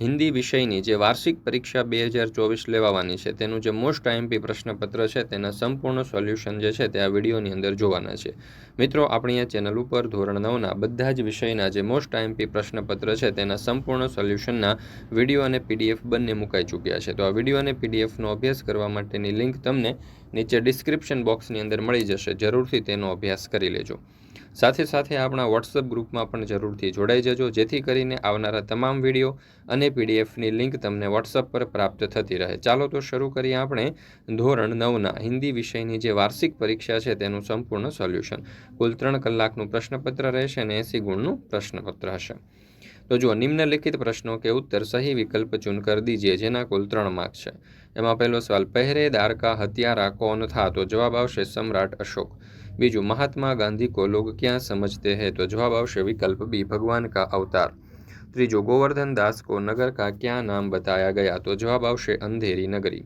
હિન્દી વિષયની જે વાર્ષિક પરીક્ષા બે હજાર ચોવીસ લેવાની છે, તેનું જે મોસ્ટ આઈએમપી પ્રશ્નપત્ર છે, તેના સંપૂર્ણ સોલ્યુશન જે છે, તે આ વિડીયોની અંદર જોવાના છે. મિત્રો, આપણી આ ચેનલ ઉપર ધોરણ નવના બધા જ વિષયના જે મોસ્ટ આઈએમપી પ્રશ્નપત્ર છે, તેના સંપૂર્ણ સોલ્યુશનના વીડિયો અને પીડીએફ બંને મુકાઈ ચૂક્યા છે. તો આ વીડિયો અને પીડીએફનો અભ્યાસ કરવા માટેની લિંક તમને નીચે ડિસ્ક્રિપ્શન બોક્સની અંદર મળી જશે. જરૂરથી તેનો અભ્યાસ કરી લેજો. સાથે સાથે આપણા વોટ્સઅપ ગ્રુપમાં પણ જરૂરથી જોડાઈ જજો, જેથી કરીને આવનારા તમામ વીડિયો અને પીડીએફની લિંક તમને વોટ્સઅપ પર પ્રાપ્ત થતી રહે. ચાલો તો શરૂ કરીએ આપણે ધોરણ નવના હિન્દી વિષયની જે વાર્ષિક પરીક્ષા છે તેનું સંપૂર્ણ સોલ્યુશન. કુલ ત્રણ કલાકનું પ્રશ્નપત્ર રહેશે અને એંસી ગુણનું પ્રશ્નપત્ર હશે. તો જો નિમ્નલિખિત પ્રશ્નો કે ઉત્તર સહી વિકલ્પ ચૂન કરી દીજીએ, જેના કુલ ત્રણ માર્ક છે. એમાં પહેલો સવાલ પહેરેદાર કા હત્યારા કોણ થા? તો જવાબ આવશે સમ્રાટ અશોક. બીજું, મહાત્મા ગાંધી કો લોગ ક્યાં સમજતે હે? તો જવાબ આવશે વિકલ્પ બી, ભગવાન કા અવતાર. ત્રીજો, ગોવર્ધન દાસ કો નગર કા ક્યાં નામ બતાયા ગયા? તો જવાબ આવશે અંધેરી નગરી.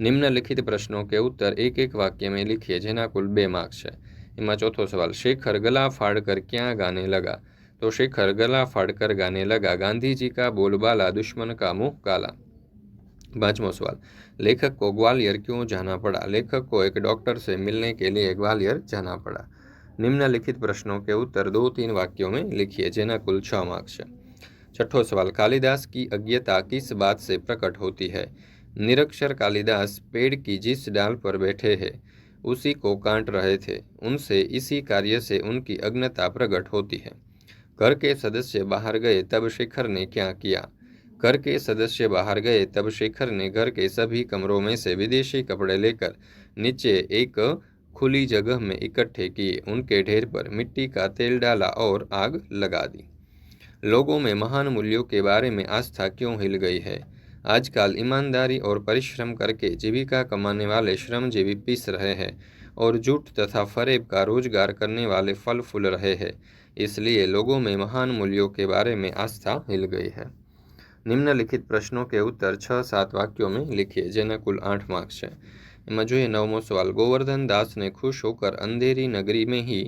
નિમ્નલિખિત પ્રશ્નો કે ઉત્તર એક એક વાક્ય મેં લીખીએ, જેના કુલ બે માર્ક છે. એમાં ચોથો સવાલ, શેખર ગલા ફાડકર ક્યાં ગાને લગા? तो शेखर गला फाड़कर गाने लगा, गांधी जी का बोलबाला दुश्मन का मुँह काला। पांचवा सवाल। लेखक को ग्वालियर क्यों जाना पड़ा? लेखक को एक डॉक्टर से मिलने के लिए ग्वालियर जाना पड़ा। निम्नलिखित प्रश्नों के उत्तर दो तीन वाक्यों में लिखिए जेना कुल छह मार्क्स छठो सवाल, कालिदास की अज्ञता किस बात से प्रकट होती है? निरक्षर कालिदास पेड़ की जिस डाल पर बैठे हैं, उसी को काट रहे थे। उनसे, इसी कार्य से उनकी अज्ञता प्रकट होती है। घर के सदस्य बाहर गए तब शेखर ने क्या किया? घर के सदस्य बाहर गए तब शेखर ने घर के सभी कमरों में से विदेशी कपड़े लेकर नीचे एक खुली जगह में इकट्ठे किए। उनके ढेर पर मिट्टी का तेल डाला और आग लगा दी। लोगों में महान मूल्यों के बारे में आस्था क्यों हिल गई है? आजकल ईमानदारी और परिश्रम करके जीविका कमाने वाले श्रमजीवी पीस रहे हैं और जूट तथा फरेब का रोज़गार करने वाले फल फूल रहे हैं। इसलिए लोगों में महान मूल्यों के बारे में आस्था हिल गई है निम्नलिखित प्रश्नों के उत्तर छः सात वाक्यों में लिखिए જેના कुल आठ मार्क्स है એમાં જોઈએ નવમો सवाल गोवर्धन दास ने खुश होकर अंधेरी नगरी में ही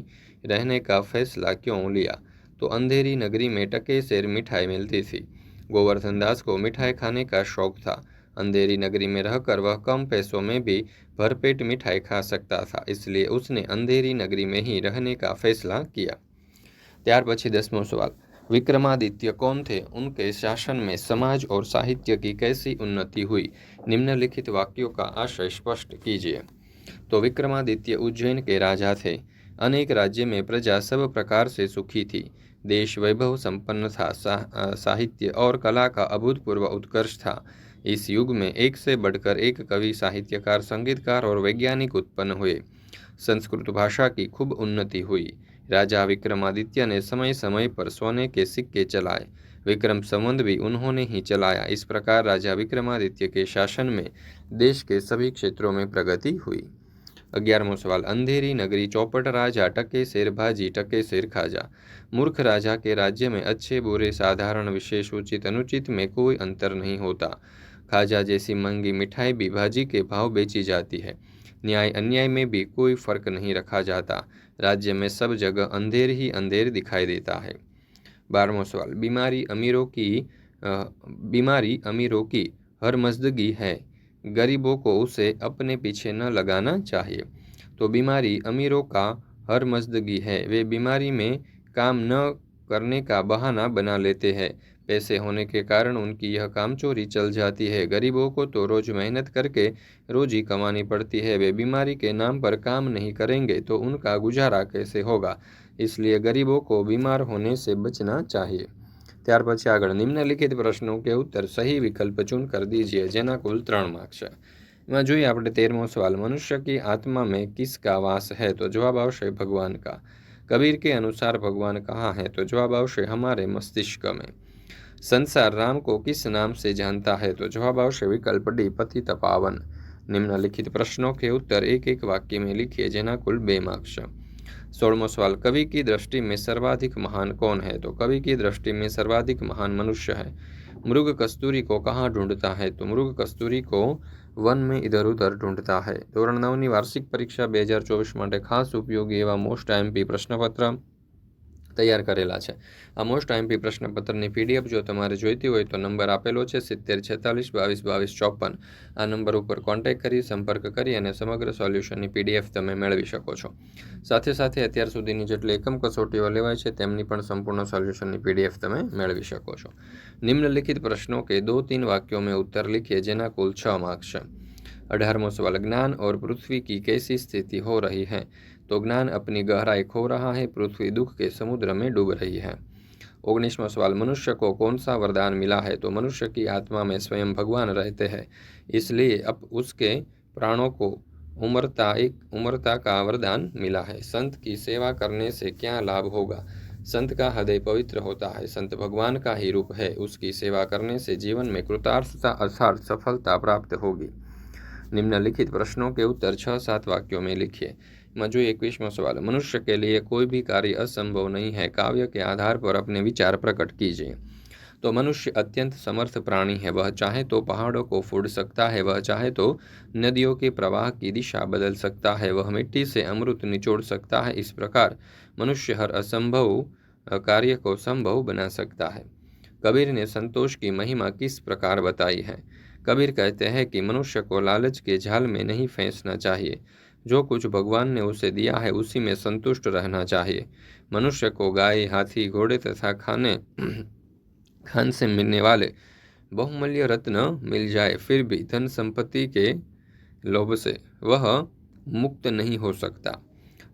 रहने का फैसला क्यों लिया तो अंधेरी नगरी में टके शेर मिठाई मिलती थी गोवर्धन दास को मिठाई खाने का शौक था अंधेरी नगरी में रहकर वह कम पैसों में भी भरपेट मिठाई खा सकता था इसलिए उसने अंधेरी नगरी में ही रहने का फैसला किया ત્યાર પછી દસમો સવાલ विक्रमादित्य कौन थे उनके शासन में समाज और साहित्य की कैसी उन्नति हुई निम्नलिखित वाक्यों का आशय स्पष्ट कीजिए तो विक्रमादित्य उज्जैन के राजा थे अनेक राज्य में प्रजा सब प्रकार से सुखी थी देश वैभव संपन्न था सा, साहित्य और कला का अभूतपूर्व उत्कर्ष था इस युग में एक से बढ़कर एक कवि साहित्यकार संगीतकार और वैज्ञानिक उत्पन्न हुए संस्कृत भाषा की खूब उन्नति हुई राजा विक्रमादित्य ने समय समय पर सोने के सिक्के चलाए। विक्रम संबंध भी उन्होंने ही चलाया। इस प्रकार राजा विक्रमादित्य के शासन में देश के सभी क्षेत्रों में प्रगति हुई। अग्यारहमो सवाल, अंधेरी नगरी चौपट राजा टके शेर भाजी, टके शेर खाजा। मूर्ख राजा के राज्य में अच्छे, बुरे, साधारण, विशेष, उचित, अनुचित में कोई अंतर नहीं होता। खाजा जैसी महँगी मिठाई भी भाजी के भाव बेची जाती है। न्याय अन्याय में भी कोई फ़र्क नहीं रखा जाता। राज्य में सब जगह अंधेर ही अंधेर दिखाई देता है। बारहवा सवाल, बीमारी अमीरों की बीमारी अमीरों की हर मजदगी है। गरीबों को उसे अपने पीछे न लगाना चाहिए। तो बीमारी अमीरों का हर मजदगी है। वे बीमारी में काम न करने का बहाना बना लेते हैं। पैसे होने के कारण उनकी यह कामचोरी चल जाती है। गरीबों को तो रोज़ मेहनत करके रोजी कमानी पड़ती है। वे बीमारी के नाम पर काम नहीं करेंगे तो उनका गुजारा कैसे होगा? इसलिए गरीबों को बीमार होने से बचना चाहिए। त्यार પછી निम्नलिखित प्रश्नों के उत्तर सही विकल्प चुन कर दीजिए, जेना कुल त्रण मार्क्स માર્ક્સ છે जो જોઈએ सवाल मनुष्य की आत्मा में किसका वास है तो जवाब आवश्य भगवान का कबीर के अनुसार भगवान कहाँ है तो जवाब आवश्य हमारे मस्तिष्क में संसार राम को किस नाम से जानता है तो जवाब आवश्य विकल्प डी पति तपावन निम्नलिखित प्रश्नों के उत्तर एक एक वाक्य में लिखिए जेना कुल बे मार्क्स सोलमो सवाल कवि की दृष्टि में सर्वाधिक महान कौन है तो कवि की दृष्टि में सर्वाधिक महान मनुष्य है मृग कस्तूरी को कहाँ ढूंढता है तो मृग कस्तूरी को વન में इधर उधर ढूंढता है ધોરણ નવની વાર્ષિક પરીક્ષા બે હજાર ચોવીસ માટે ખાસ ઉપયોગી એવા મોસ્ટ આઈએમપી પ્રશ્નપત્ર તૈયાર કરેલા છે આ મોસ્ટ આઈએમપી પ્રશ્નપત્રની પીડીએફ જો તમારે જોઈતી હોય તો નંબર આપેલો છે સિત્તેર છેતાલીસ બાવીસ બાવીસ ચોપન આ નંબર ઉપર કોન્ટેક્ટ કરી સંપર્ક કરી અને સમગ્ર સોલ્યુશનની પીડીએફ તમે મેળવી શકો છો સાથે સાથે અત્યાર સુધીની જેટલી એકમ કસોટીઓ લેવાય છે તેમની પણ સંપૂર્ણ સોલ્યુશનની પીડીએફ તમે મેળવી શકો છો નિમ્નલિખિત પ્રશ્નો કે દो तीन वाक्यों में उत्तर लिखिए જેના કુલ છ માર્ક્સ છે अठारहवां सवाल ज्ञान और पृथ्वी की कैसी स्थिति हो रही है तो ज्ञान अपनी गहराई खो रहा है, पृथ्वी दुख के समुद्र में डूब रही है। ओगनीसवा सवाल, मनुष्य को कौन सा वरदान मिला है? तो मनुष्य की आत्मा में स्वयं भगवान रहते हैं, इसलिए अब उसके प्राणों को उम्रता एक, उम्रता का वरदान मिला है। संत की सेवा करने से क्या लाभ होगा? संत का हृदय पवित्र होता है, संत भगवान का ही रूप है, उसकी सेवा करने से जीवन में कृतार्थता अर्थात सफलता प्राप्त होगी। निम्नलिखित प्रश्नों के उत्तर छः सात वाक्यों में लिखिए। मजू इक्कीसवा सवाल मनुष्य के लिए कोई भी कार्य असंभव नहीं है, काव्य के आधार पर अपने विचार प्रकट कीजिए। तो मनुष्य अत्यंत समर्थ प्राणी है, वह चाहे तो पहाड़ों को फोड़ सकता है, वह चाहे तो नदियों के प्रवाह की दिशा बदल सकता है, वह मिट्टी से अमृत निचोड़ सकता है, इस प्रकार मनुष्य हर असंभव कार्य को संभव बना सकता है। कबीर ने संतोष की महिमा किस प्रकार बताई है? कबीर कहते हैं कि मनुष्य को लालच के झाल में नहीं फेंसना चाहिए। जो कुछ भगवान ने उसे दिया है, उसी में संतुष्ट रहना चाहिए। मनुष्य को गाय, हाथी, घोड़े तथा खाने, खान से मिलने वाले बहुमूल्य रत्न मिल जाए, फिर भी धन संपत्ति के लोभ से वह मुक्त नहीं हो सकता।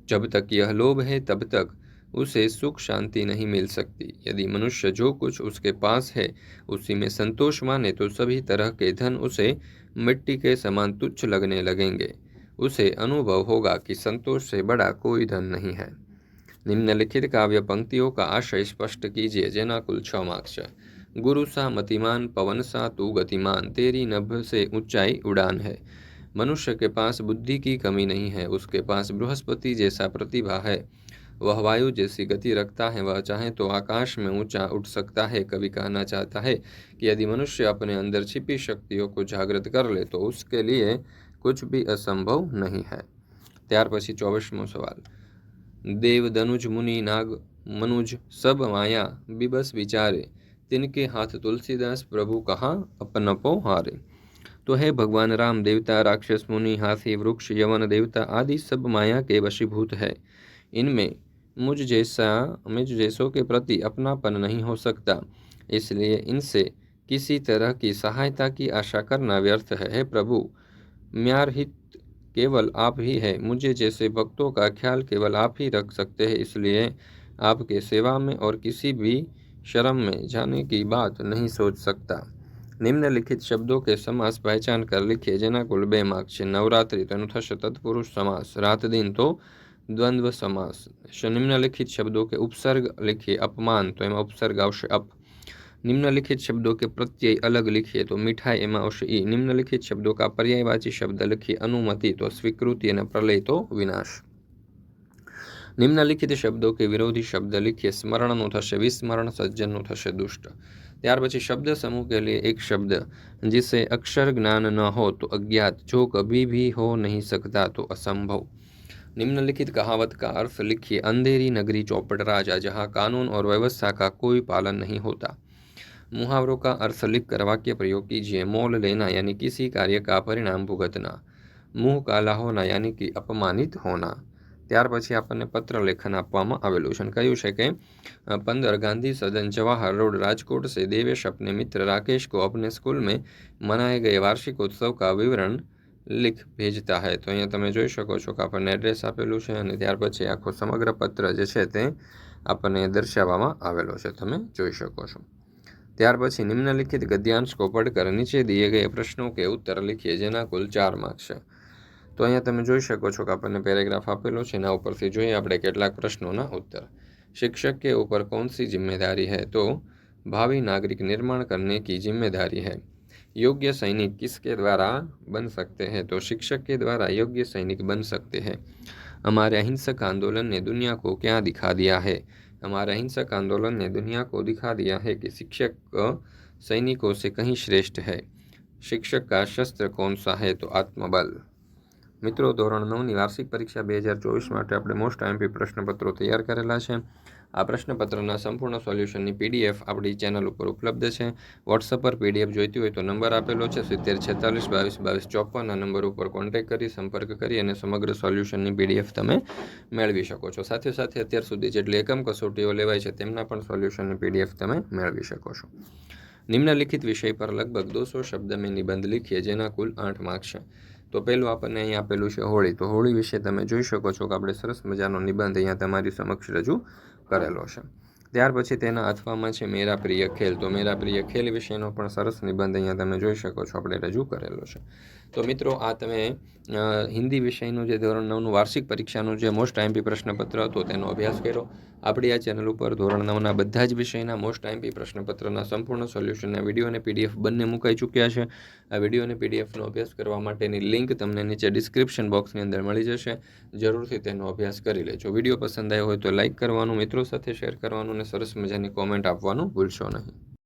जब तक यह लोभ है, तब तक उसे सुख शांति नहीं मिल सकती। यदि मनुष्य जो कुछ उसके पास है, उसी में संतोष माने तो सभी तरह के धन उसे मिट्टी के समान तुच्छ लगने लगेंगे। उसे अनुभव होगा कि संतोष से बड़ा कोई धन नहीं है। निम्नलिखित काव्य पंक्तियों का आशय स्पष्ट कीजिए। जेना कुल छ गुरु सा मतिमान पवन सा तू गतिमान, तेरी नभ से ऊंचाई उड़ान है। मनुष्य के पास बुद्धि की कमी नहीं है, उसके पास बृहस्पति जैसा प्रतिभा है। वह वायु जैसी गति रखता है, वह चाहे तो आकाश में ऊँचा उठ सकता है। कभी कहना चाहता है कि यदि मनुष्य अपने अंदर छिपी शक्तियों को जागृत कर ले तो उसके लिए कुछ भी असंभव नहीं है। त्यार पी चौबीसमो सवाल। देव दनुज मुनि, नाग, मनुज, सब माया, बिबस विचारे, तिनके हाथ तुलसीदास प्रभु कहाँ अपनपो हारे? तो है भगवान, राम देवता, राक्षस, मुनि, हाथी, वृक्ष, यवन देवता आदि सब माया के वशीभूत है। इनमें मुझ जैसा, मुझ जैसों के प्रति अपनापन नहीं हो सकता। इसलिए इनसे किसी तरह की सहायता की आशा करना व्यर्थ है। हे प्रभु, म्यार हित केवल आप ही है। मुझे जैसे भक्तों का ख्याल केवल आप ही रख सकते हैं। इसलिए आपके सेवा में और किसी भी शर्म में जाने की बात नहीं सोच सकता। निम्नलिखित शब्दों के समास पहचान कर लिखिए। जना कुल बे मार्क्स नवरात्रि तेनु तत्पुरुष समास। रात दिन तो દ્વંદ્વ સમાસ નિમ્નલિખિત શબ્દો કે ઉપસર્ગ લખીએ અપમાન તો એમાં ઉપસર્ગ આવશે અપ નિમ્નલિખિત શબ્દો કે પ્રત્યય અલગ લખીએ તો મીઠાઈ એમાં આવશે ઈ નિમ્નલિખિત શબ્દો કા પર્યાયવાચી શબ્દ લખીએ અનુમતિ તો સ્વીકૃતિ અને પ્રલય તો વિનાશ નિમ્નલિખિત શબ્દો કે વિરોધી શબ્દ લખીએ સ્મરણનું થશે વિસ્મરણ સજ્જનનું થશે દુષ્ટ ત્યાર પછી શબ્દ સમૂહ કે લીએ એક શબ્દ જીસે અક્ષર જ્ઞાન ન હો તો અજ્ઞાત જો કભી ભી હો નહીં શકતા તો અસંભવ निम्नलिखित कहावत का अर्थ लिखिए अंधेरी नगरी चौपट राजा जहाँ कानून और व्यवस्था का कोई पालन नहीं होता मुहावरों का अर्थ लिख कर वाक्य प्रयोग कीजिए मोल लेना यानी किसी कार्य का परिणाम भुगतना मुंह काला होना यानी कि अपमानित होना ત્યાર પછી આપણને પત્ર લેખન આપવામાં આવેલું છે કહ્યું છે કે पंद्रह गांधी सदन जवाहर रोड राजकोट से देवेश अपने मित्र राकेश को अपने स्कूल में मनाए गए वार्षिक उत्सव का विवरण લિખ ભેજતા હૈ તો અહીંયા તમે જોઈ શકો છો કે આપણને એડ્રેસ આપેલું છે અને ત્યાર પછી આખો સમગ્ર પત્ર જે છે તે આપણને દર્શાવવામાં આવેલો છે. તમે જોઈ શકો છો. ત્યાર પછી નિમ્નલિખિત ગદ્યાંશ કોપડકર નીચે દિયે ગયે પ્રશ્નો કે ઉત્તર લખીએ જેના કુલ ચાર માર્ક છે. તો અહીંયા તમે જોઈ શકો છો કે આપણને પેરેગ્રાફ આપેલો છે. એના ઉપરથી જોઈએ આપણે કેટલાક પ્રશ્નોના ઉત્તર. शिक्षक के ऊपर कौन सी जिम्मेदारी है तो भावी नागरिक જિમ્મેદારી करने योग्य सैनिक किसके द्वारा बन सकते हैं तो शिक्षक के द्वारा योग्य सैनिक बन सकते हैं हमारे अहिंसक आंदोलन ने दुनिया को क्या दिखा दिया है हमारे अहिंसक आंदोलन ने दुनिया को दिखा दिया है कि शिक्षक सैनिकों से कहीं श्रेष्ठ है शिक्षक का शस्त्र कौन सा है तो आत्मबल મિત્રો ધોરણ નવની વાર્ષિક પરીક્ષા બે હજાર ચોવીસ માટે આપણે મોસ્ટ આઈએમપી પ્રશ્નપત્રો તૈયાર કરેલા છે આ પ્રશ્નપત્રના સંપૂર્ણ સોલ્યુશનની પીડીએફ આપણી ચેનલ ઉપર ઉપલબ્ધ છે. વોટ્સઅપ પર પીડીએફ જોઈતી હોય તો નંબર આપેલો છે સિત્તેર છેતાલીસ બાવીસ બાવીસ ચોપન. આ નંબર ઉપર કોન્ટેક્ટ કરી, સંપર્ક કરી અને સમગ્ર સોલ્યુશનની પીડીએફ તમે મેળવી શકો છો. સાથે સાથે અત્યાર સુધી જેટલી એકમ કસોટીઓ લેવાય છે તેમના પણ સોલ્યુશનની પીડીએફ તમે મેળવી શકો છો. નિમ્નલિખિત વિષય પર લગભગ દોસો શબ્દ મેં નિબંધ લખીએ, જેના કુલ આઠ માર્ક છે. તો પહેલું આપણને અહીં આપેલું છે હોળી. તો હોળી વિશે તમે જોઈ શકો છો કે આપણે સરસ મજાનો નિબંધ અહીંયા તમારી સમક્ષ રજૂ કરેલો છે. ત્યાર પછી તેના અથવામાં છે મેરા પ્રિય ખેલ. તો મેરા પ્રિય ખેલ વિશેનો પણ સરસ નિબંધ અહીંયા તમે જોઈ શકો છો. આપણે રજૂ કરેલો છે. તો મિત્રો આ તમે હિન્દી વિષયનું જે ધોરણ નવનું વાર્ષિક પરીક્ષાનું જે મોસ્ટ આઈએમપી પ્રશ્નપત્ર હતો તેનો અભ્યાસ કર્યો. આપણી આ ચેનલ ઉપર ધોરણ નવના બધા જ વિષયના મોસ્ટ આઈએમપી પ્રશ્નપત્રના સંપૂર્ણ સોલ્યુશનના વીડિયો અને પીડીએફ બંને મુકાઈ ચૂક્યા છે. આ વીડિયો અને પીડીએફનો અભ્યાસ કરવા માટેની લિંક તમને નીચે ડિસ્ક્રિપ્શન બોક્સની અંદર મળી જશે. જરૂરથી તેનો અભ્યાસ કરી લેજો. વીડિયો પસંદ આવ્યો હોય તો લાઇક કરવાનું, મિત્રો સાથે શેર કરવાનું અને સરસ મજાની કોમેન્ટ આપવાનું ભૂલશો નહીં.